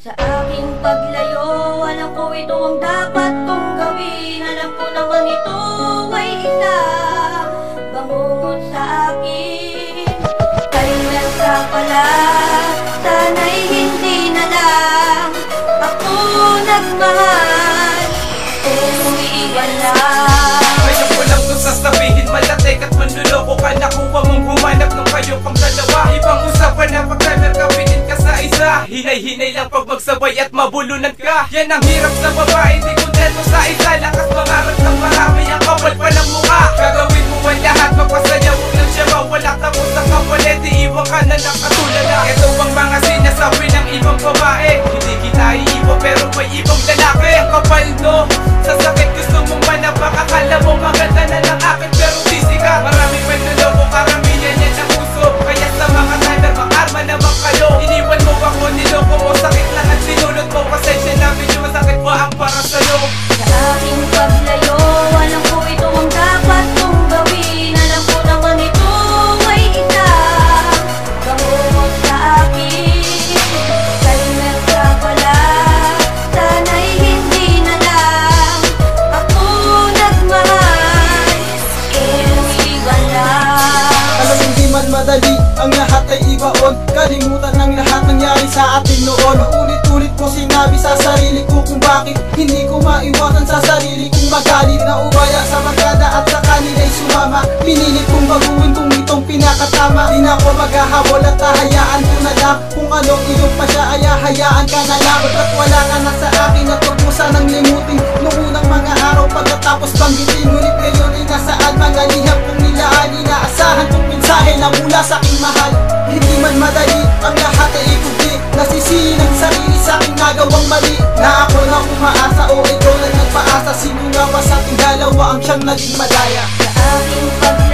Sa aking paglayo, alam ko ito ang dapat kong gawin. Alam ko naman ito ay isa Bangungot sa akin. Kailan ka pala, sana'y hindi na lang. Ako nagmahal, Hinay-hinay lang pag magsabay at mabulunan ka. Yan ang hirap sa babae Di kontento sa isa. Lakas mangarap ng marami Ang kapal pa ng mukha. Gagawin mo ang lahat Magpasaya mo lang siya mawala Tapos ang ibaon Kalimutan ng lahat nangyari sa atin noon. Ulit-ulit ko sinabi sa sarili ko Kung bakit hindi ko maiwasan sa sarili kong magalit Na ubaya sa barkada at sa kanila'y sumama. Pinilit kong baguhin kung itong pinakatama. Di na ako maghahabol at hahayaan ko na lang. Kung anong iyong pa siya ay hahayaan ka na lang. At wala ka na sa akin at huwag mo sanang limutin? Noong unang mga araw pagkatapos banggitin Ngunit ngayon ay nasaan mga liham kong nilaan Inaasahan kong mensahe na mula sa aking mahal madali ang lahat ay ikubli Nasisihin sarili sa aking nagawang mali. Na ako na umaasa o ikaw na nagpaasa. Sino nga ba sa ating dalawa ang siyang naging madaya? Sa aking paglayo,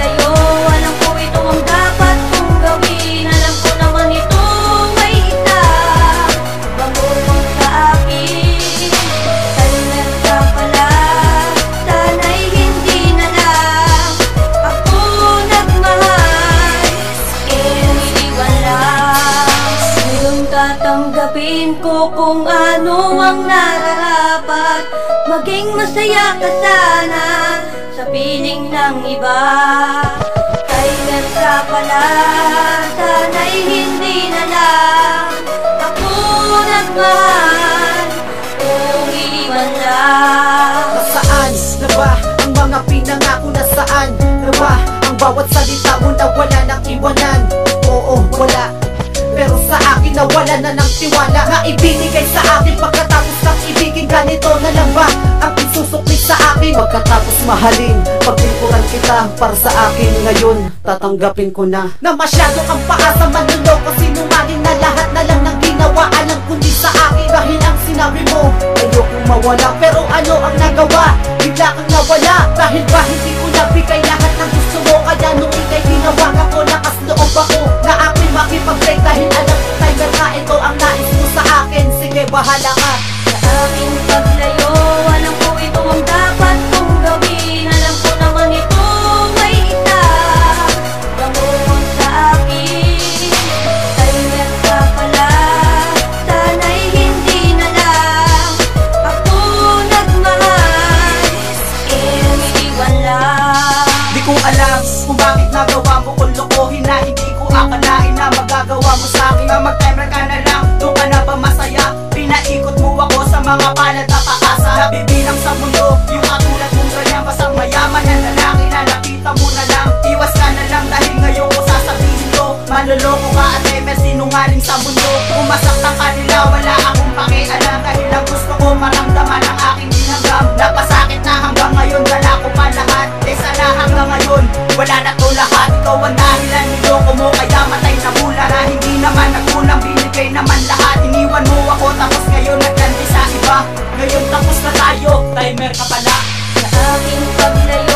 nararapat Maging masaya ka sana sa piling ng iba. Kailan ka pala, sana'y hindi na lang. Ako nagmahal, umiwan lang. Nasaan na ba ang mga pinangako na saan? Na ba ang bawat salita mo na wala nang iwanan? Oo, wala. Pero sa akin nawala na ng tiwala. Na ibinigay sa akin pagkatapos ng ibigin Pagkatapos mahalin Pagpinturan kita para sa akin Ngayon. Tatanggapin ko na Na masyado kang paasa manluloko Sinungaling na lahat na lang ng ginawa Alam kundi sa akin. Dahil ang sinabi mo Ayokong mawala. Pero ano ang nagawa? Bigla kang nawala. Dahil ba hindi ko nabigay lahat ng gusto mo? Kaya nung ikay hinawakan ko lakas loob ako Na ako'y makipag-break dahil alam ko timer ka Ito ang nais mo sa akin. Sige bahala ka ko alam kung bakit nagawa mo kung lokohin na Hindi ko akalain na magagawa mo sa akin. Na mag-timer ka na lang, doon ka na ba masaya? Pinaikot mo ako sa mga palad na paasa Nabibilang sa mundo, yung katulad mong ganyan Basang mayaman na lalaki na nakita mo na lang. Iwas ka na lang dahil ngayon ko sasabihin to Manloloko ka at timer sinungaling sa mundo. Kung masaktan ka nila, wala akong pakialam. Dahil lang gusto ko maramdaman ang aking ginagam. Napasakit na hanggang ngayon, dala ko pa na ngayon. Wala na to lahat, ikaw ang dahilan Niloko mo. Kaya matay na mula na Hindi naman ako nang binigay naman lahat. Iniwan mo ako tapos ngayon nagkanti sa iba. Ngayon tapos na tayo, timer ka pala. Sa aking paglayo